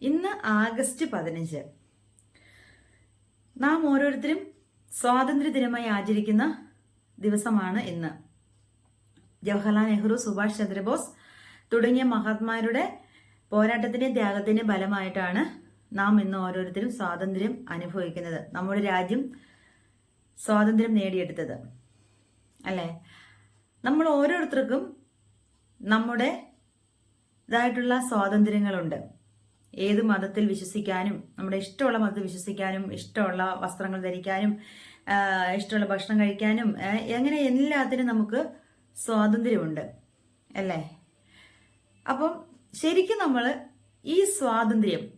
ഇന്ന് ആഗസ്റ്റ് പതിനഞ്ച്. നാം ഓരോരുത്തരും സ്വാതന്ത്ര്യ ദിനമായി ആചരിക്കുന്ന ദിവസമാണ് ഇന്ന്. ജവഹർലാൽ നെഹ്റു സുഭാഷ് ചന്ദ്രബോസ് തുടങ്ങിയ മഹാത്മാരുടെ പോരാട്ടത്തിന്റെ ത്യാഗത്തിന്റെ ഫലമായിട്ടാണ് നാം ഇന്ന് ഓരോരുത്തരും സ്വാതന്ത്ര്യം അനുഭവിക്കുന്നത്. നമ്മുടെ രാജ്യം സ്വാതന്ത്ര്യം നേടിയെടുത്തത്. അല്ലേ? നമ്മൾ ഓരോരുത്തർക്കും നമ്മുടെ ഇതായിട്ടുള്ള സ്വാതന്ത്ര്യങ്ങളുണ്ട്. ഏത് മതത്തിൽ വിശ്വസിക്കാനും നമ്മുടെ ഇഷ്ടമുള്ള മതത്തിൽ വിശ്വസിക്കാനും ഇഷ്ടമുള്ള വസ്ത്രങ്ങൾ ധരിക്കാനും ഇഷ്ടമുള്ള ഭക്ഷണം കഴിക്കാനും അങ്ങനെ എല്ലാത്തിനും നമുക്ക് സ്വാതന്ത്ര്യമുണ്ട്. അല്ലേ? അപ്പം ശരിക്കും നമ്മൾ ഈ സ്വാതന്ത്ര്യം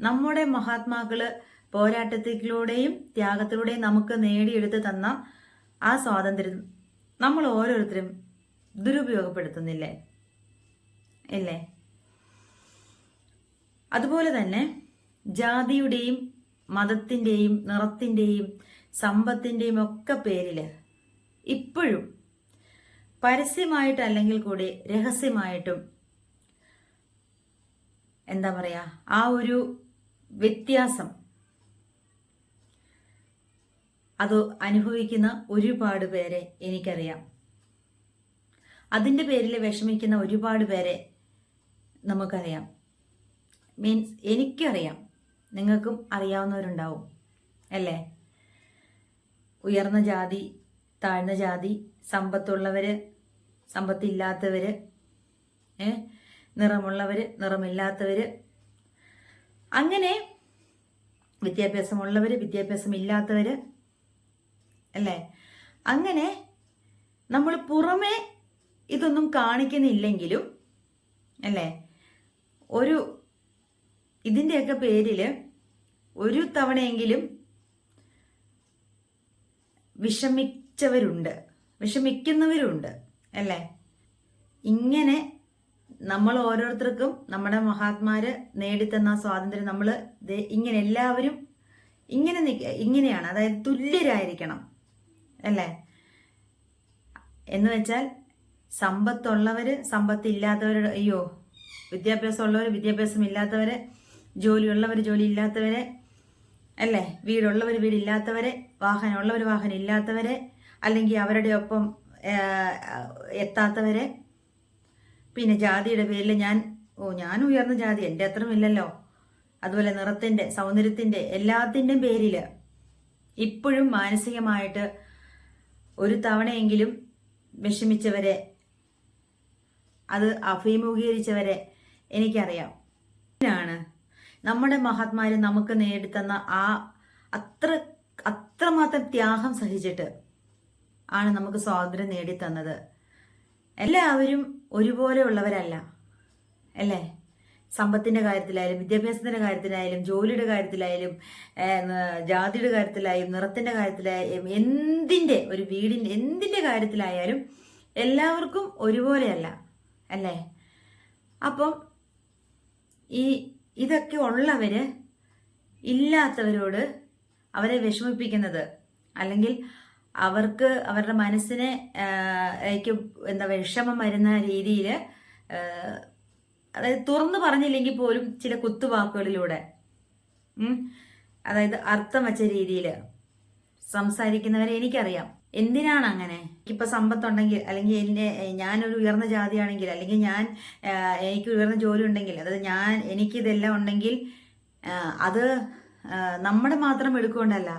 നമ്മുടെ മഹാത്മാക്കൾ പോരാട്ടത്തിലൂടെയും ത്യാഗത്തിലൂടെയും നമുക്ക് നേടിയെടുത്ത് തന്ന ആ സ്വാതന്ത്ര്യം നമ്മൾ ഓരോരുത്തരും ദുരുപയോഗപ്പെടുത്തുന്നില്ലേ? ഇല്ലേ? അതുപോലെ തന്നെ ജാതിയുടെയും മതത്തിന്റെയും നിറത്തിന്റെയും സമ്പത്തിന്റെയും ഒക്കെ പേരിൽ ഇപ്പോഴും പരസ്യമായിട്ടല്ലെങ്കിൽ കൂടി രഹസ്യമായിട്ടും എന്താ പറയുക ആ ഒരു വ്യത്യാസം അത് അനുഭവിക്കുന്ന ഒരുപാട് പേരെ എനിക്കറിയാം. അതിന്റെ പേരിൽ വിഷമിക്കുന്ന ഒരുപാട് പേരെ നമുക്കറിയാം. മീൻസ് എനിക്കറിയാം. നിങ്ങൾക്കും അറിയാവുന്നവരുണ്ടാവും. അല്ലേ? ഉയർന്ന ജാതി താഴ്ന്ന ജാതി സമ്പത്തുള്ളവര് സമ്പത്തില്ലാത്തവര് ഏ? നിറമുള്ളവര് നിറമില്ലാത്തവര്. അങ്ങനെ വിദ്യാഭ്യാസമുള്ളവര് വിദ്യാഭ്യാസമില്ലാത്തവര്. അല്ലേ? അങ്ങനെ നമ്മൾ പുറമേ ഇതൊന്നും കാണിക്കുന്നില്ലെങ്കിലും അല്ലേ? ഒരു ഇതിന്റെയൊക്കെ പേരിൽ ഒരു തവണയെങ്കിലും വിഷമിച്ചവരുണ്ട്. വിഷമിക്കുന്നവരുണ്ട് അല്ലേ? ഇങ്ങനെ നമ്മൾ ഓരോരുത്തർക്കും നമ്മുടെ മഹാത്മാര് നേടിത്തന്ന സ്വാതന്ത്ര്യം നമ്മൾ ഇങ്ങനെ എല്ലാവരും ഇങ്ങനെ ഇങ്ങനെയാണ് അതായത് തുല്യരായിരിക്കണം അല്ലേ? എന്ന് വെച്ചാൽ സമ്പത്തുള്ളവര് സമ്പത്തില്ലാത്തവരുടെ അയ്യോ വിദ്യാഭ്യാസം ഉള്ളവർ വിദ്യാഭ്യാസം ഇല്ലാത്തവരെ ജോലിയുള്ളവർ ജോലി ഇല്ലാത്തവരെ അല്ലേ? വീടുള്ളവർ വീടില്ലാത്തവരെ വാഹനമുള്ളവർ വാഹനം ഇല്ലാത്തവരെ അല്ലെങ്കിൽ അവരുടെ ഒപ്പം എത്താത്തവരെ. പിന്നെ ജാതിയുടെ പേരിൽ ഞാൻ ഓ ഞാൻ ഉയർന്ന ജാതി എന്റെ അത്രയും ഇല്ലല്ലോ. അതുപോലെ നിറത്തിന്റെ സൗന്ദര്യത്തിന്റെ എല്ലാത്തിന്റെയും പേരിൽ ഇപ്പോഴും മാനസികമായിട്ട് ഒരു തവണയെങ്കിലും വിഷമിച്ചവരെ അത് അഭിമുഖീകരിച്ചവരെ എനിക്കറിയാം. ഇതിനാണ് നമ്മുടെ മഹാത്മാര് നമുക്ക് നേടിത്തന്ന ആ അത്ര അത്രമാത്രം ത്യാഗം സഹിച്ചിട്ട് ആണ് നമുക്ക് സ്വാതന്ത്ര്യം നേടിത്തന്നത്. എല്ലാവരും ഒരുപോലെ ഉള്ളവരല്ല അല്ലേ? സമ്പത്തിന്റെ കാര്യത്തിലായാലും വിദ്യാഭ്യാസത്തിന്റെ കാര്യത്തിലായാലും ജോലിയുടെ കാര്യത്തിലായാലും ജാതിയുടെ കാര്യത്തിലായാലും നിറത്തിന്റെ കാര്യത്തിലായാലും എന്തിന്റെ ഒരു വീടിന്റെ എന്തിന്റെ കാര്യത്തിലായാലും എല്ലാവർക്കും ഒരുപോലെയല്ല അല്ലേ? അപ്പം ഈ ഇതൊക്കെ ഉള്ളവർ ഇല്ലാത്തവരോട് അവരെ വിഷമിപ്പിക്കുന്നത്. അല്ലെങ്കിൽ അവർക്ക് അവരുടെ മനസ്സിനെ എന്താ വിഷമം വരുന്ന രീതിയിൽ അതായത് തുറന്നു പറഞ്ഞില്ലെങ്കിൽ പോലും ചില കുത്തുവാക്കുകളിലൂടെ അതായത് അർത്ഥം വച്ച രീതിയിൽ സംസാരിക്കുന്നവരെ എനിക്കറിയാം. എന്തിനാണ് അങ്ങനെ ഇപ്പൊ സമ്പത്തുണ്ടെങ്കിൽ അല്ലെങ്കിൽ എന്റെ ഞാനൊരു ഉയർന്ന ജാതിയാണെങ്കിൽ അല്ലെങ്കിൽ ഞാൻ എനിക്ക് ഉയർന്ന ജോലി ഉണ്ടെങ്കിൽ അതായത് ഞാൻ എനിക്കിതെല്ലാം ഉണ്ടെങ്കിൽ അത് നമ്മുടെ മാത്രം എടുക്കൊണ്ടല്ല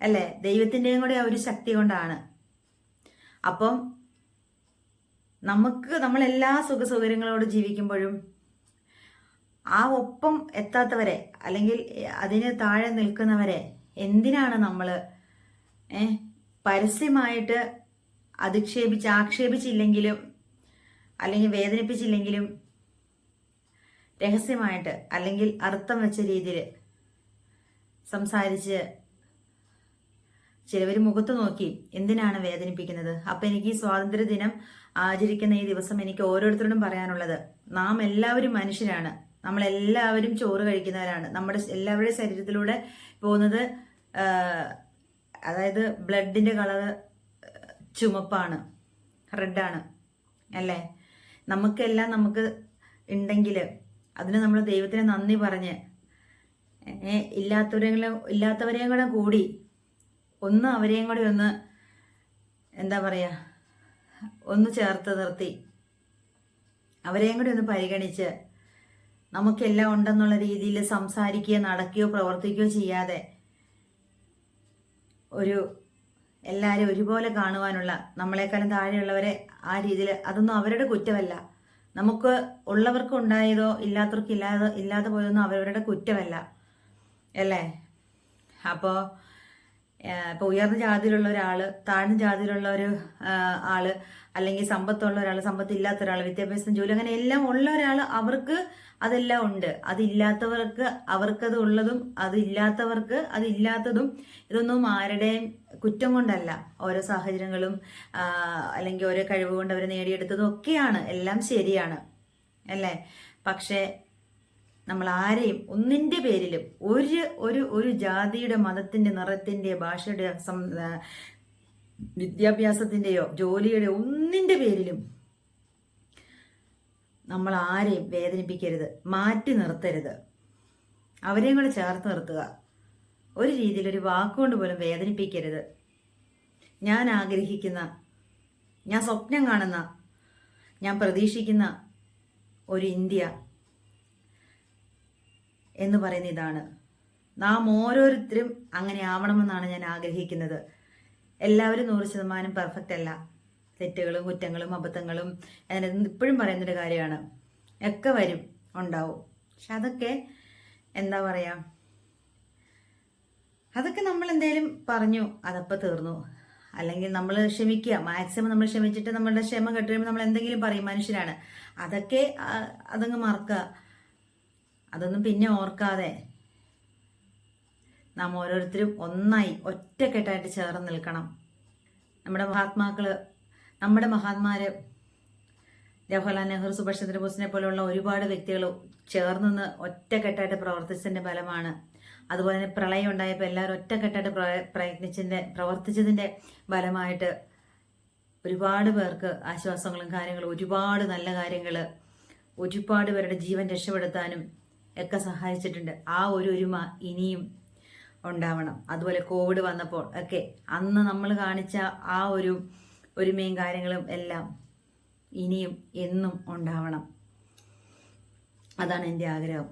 അല്ലേ? ദൈവത്തിന്റെയും കൂടെ ഒരു ശക്തി കൊണ്ടാണ്. അപ്പം നമുക്ക് നമ്മൾ എല്ലാ സുഖ സൗകര്യങ്ങളോട് ജീവിക്കുമ്പോഴും ആ ഒപ്പം എത്താത്തവരെ അല്ലെങ്കിൽ അതിന് താഴെ നിൽക്കുന്നവരെ എന്തിനാണ് നമ്മൾ ഏ പരസ്യമായിട്ട് അധിക്ഷേപിച്ച് ആക്ഷേപിച്ചില്ലെങ്കിലും അല്ലെങ്കിൽ വേദനിപ്പിച്ചില്ലെങ്കിലും രഹസ്യമായിട്ട് അല്ലെങ്കിൽ അർത്ഥം വെച്ച രീതിയിൽ സംസാരിച്ച് ചിലവർ മുഖത്ത് നോക്കി എന്തിനാണ് വേദനിപ്പിക്കുന്നത്? അപ്പൊ എനിക്ക് ഈ സ്വാതന്ത്ര്യ ദിനം ആചരിക്കുന്ന ഈ ദിവസം എനിക്ക് ഓരോരുത്തരോടും പറയാനുള്ളത് നാം എല്ലാവരും മനുഷ്യരാണ്. നമ്മളെല്ലാവരും ചോറ് കഴിക്കുന്നവരാണ്. നമ്മുടെ എല്ലാവരുടെ ശരീരത്തിലൂടെ പോകുന്നത് അതായത് ബ്ലഡിന്റെ കളറ് ചുമപ്പാണ് റെഡാണ് അല്ലേ? നമുക്കെല്ലാം നമുക്ക് ഉണ്ടെങ്കിൽ അതിന് നമ്മൾ ദൈവത്തിന് നന്ദി പറഞ്ഞ് ഇല്ലാത്തവരെങ്കിലും ഇല്ലാത്തവരെയും കൂടെ കൂടി ഒന്ന് അവരെയും കൂടി ഒന്ന് എന്താ പറയുക ഒന്ന് ചേർത്ത് നിർത്തി അവരെയും കൂടി ഒന്ന് പരിഗണിച്ച് നമുക്കെല്ലാം ഉണ്ടെന്നുള്ള രീതിയിൽ സംസാരിക്കുകയോ നടക്കുകയോ പ്രവർത്തിക്കുകയോ ചെയ്യാതെ ഒരു എല്ലാവരും ഒരുപോലെ കാണുവാനുള്ള നമ്മളെക്കാളും താഴെയുള്ളവരെ ആ രീതിയിൽ അതൊന്നും അവരുടെ കുറ്റമല്ല. നമുക്ക് ഉള്ളവർക്ക് ഉണ്ടായതോ ഇല്ലാത്തവർക്ക് ഇല്ലാതെ ഇല്ലാതെ പോയതൊന്നും അവരവരുടെ കുറ്റമല്ല. അല്ലേ? അപ്പോൾ ഇപ്പോൾ ഉയർന്ന ജാതിയിലുള്ള ഒരാൾ താഴ്ന്ന ജാതിയിലുള്ള ഒരു ആൾ അല്ലെങ്കിൽ സമ്പത്തുള്ള ഒരാൾ സമ്പത്തില്ലാത്ത ഒരാൾ വിദ്യാഭ്യാസം ജോലി അങ്ങനെ എല്ലാം ഉള്ള ഒരാൾ അവർക്ക് അതെല്ലാം ഉണ്ട്. അതില്ലാത്തവർക്ക് അവർക്കത് ഉള്ളതും അതില്ലാത്തവർക്ക് അതില്ലാത്തതും ഇതൊന്നും ആരുടെയും കുറ്റം കൊണ്ടല്ല. ഓരോ സാഹചര്യങ്ങളും അല്ലെങ്കിൽ ഓരോ കഴിവ് കൊണ്ട് അവർ നേടിയെടുത്തതും ഒക്കെയാണ്. എല്ലാം ശരിയാണ്. അല്ലേ? പക്ഷേ നമ്മൾ ആരെയും ഒന്നിന്റെ പേരിലും ഒരു ഒരു ഒരു ജാതിയുടെ മതത്തിന്റെ നിറത്തിന്റെ ഭാഷയുടെ വിദ്യാഭ്യാസത്തിന്റെയോ ജോലിയുടെ ഒന്നിന്റെ പേരിലും നമ്മൾ ആരെയും വേദനിപ്പിക്കരുത് മാറ്റി നിർത്തരുത്. അവരെയും കൂടെ ചേർത്ത് നിർത്തുക. ഒരു രീതിയിൽ ഒരു വാക്കുകൊണ്ട് പോലും വേദനിപ്പിക്കരുത്. ഞാൻ ആഗ്രഹിക്കുന്ന ഞാൻ സ്വപ്നം കാണുന്ന ഞാൻ പ്രതീക്ഷിക്കുന്ന ഒരു ഇന്ത്യ എന്ന് പറയുന്ന ഇതാണ്. നാം ഓരോരുത്തരും അങ്ങനെ ആവണമെന്നാണ് ഞാൻ ആഗ്രഹിക്കുന്നത്. എല്ലാവരും നൂറ് ശതമാനം പെർഫെക്റ്റ് അല്ല. തെറ്റുകളും കുറ്റങ്ങളും അബദ്ധങ്ങളും ഇപ്പോഴും പറയുന്നൊരു കാര്യമാണ്. ഒക്കെ വരും ഉണ്ടാവും. പക്ഷെ അതൊക്കെ എന്താ പറയുക അതൊക്കെ നമ്മൾ എന്തേലും പറഞ്ഞു അതപ്പോൾ തീർന്നു. അല്ലെങ്കിൽ നമ്മൾ ക്ഷമിക്കുക. മാക്സിമം നമ്മൾ ക്ഷമിച്ചിട്ട് നമ്മളുടെ ക്ഷമ കെട്ടുകഴിയുമ്പോൾ നമ്മൾ എന്തെങ്കിലും പറയും മനുഷ്യരാണ്. അതൊക്കെ അതങ്ങ് മറക്കുക. അതൊന്നും പിന്നെ ഓർക്കാതെ നാം ഓരോരുത്തരും ഒന്നായി ഒറ്റക്കെട്ടായിട്ട് ചേർന്ന് നിൽക്കണം. നമ്മുടെ മഹാത്മാക്കൾ നമ്മുടെ മഹാത്മാര് ജവഹർലാൽ നെഹ്റു സുഭാഷ് ചന്ദ്രബോസിനെ പോലെയുള്ള ഒരുപാട് വ്യക്തികൾ ചേർന്ന് ഒറ്റക്കെട്ടായിട്ട് പ്രവർത്തിച്ചതിന്റെ ഫലമാണ്. അതുപോലെ തന്നെ പ്രളയം ഉണ്ടായപ്പോൾ എല്ലാവരും ഒറ്റക്കെട്ടായിട്ട് പ്ര- പ്രവർത്തിച്ചതിന്റെ ഫലമായിട്ട് ഒരുപാട് പേർക്ക് ആശ്വാസങ്ങളും കാര്യങ്ങളും ഒരുപാട് നല്ല കാര്യങ്ങൾ ഒരുപാട് പേരുടെ ജീവൻ രക്ഷപ്പെടുത്താനും ഒക്കെ സഹായിച്ചിട്ടുണ്ട്. ആ ഒരു ഒരുമ ഇനിയും ഉണ്ടാവണം. അതുപോലെ കോവിഡ് വന്നപ്പോൾ ഒക്കെ അന്ന് നമ്മൾ കാണിച്ച ആ ഒരു ഒരുമയും കാര്യങ്ങളും എല്ലാം ഇനിയും എന്നും ഉണ്ടാവണം. അതാണ് എന്റെ ആഗ്രഹം.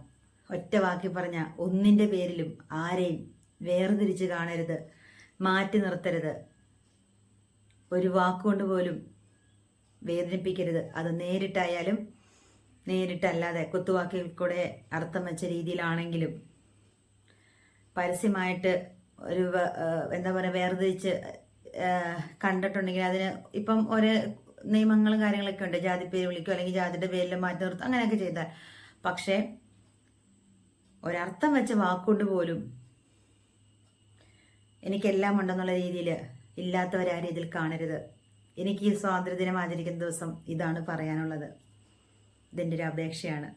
ഒറ്റ വാക്കി പറഞ്ഞ ഒന്നിന്റെ പേരിലും ആരെയും വേർതിരിച്ച് കാണരുത് മാറ്റി നിർത്തരുത്. ഒരു വാക്കുകൊണ്ട് പോലും വേദനിപ്പിക്കരുത്. അത് നേരിട്ടായാലും നേരിട്ടല്ലാതെ കുത്തുവാക്കിൽ കൂടെ അർത്ഥം വെച്ച രീതിയിലാണെങ്കിലും പരസ്യമായിട്ട് ഒരു എന്താ പറയുക വേർതിരിച്ച് കണ്ടിട്ടുണ്ടെങ്കിൽ അതിന് ഇപ്പം ഒരു നിയമങ്ങളും കാര്യങ്ങളൊക്കെ ഉണ്ട്. ജാതി പേര് വിളിക്കുക അല്ലെങ്കിൽ ജാതിയുടെ പേരിൽ മാറ്റി നിർത്തും അങ്ങനെയൊക്കെ ചെയ്താൽ. പക്ഷേ ഒരർത്ഥം വെച്ച വാക്കുകൊണ്ട് പോലും എനിക്കെല്ലാം ഉണ്ടെന്നുള്ള രീതിയിൽ ഇല്ലാത്തവരാരും ഇതിൽ കാണരുത്. എനിക്ക് ഈ സ്വാതന്ത്ര്യദിനം ആചരിക്കുന്ന ദിവസം ഇതാണ് പറയാനുള്ളത്. ഇതെന്റെ ഒരു അപേക്ഷയാണ്.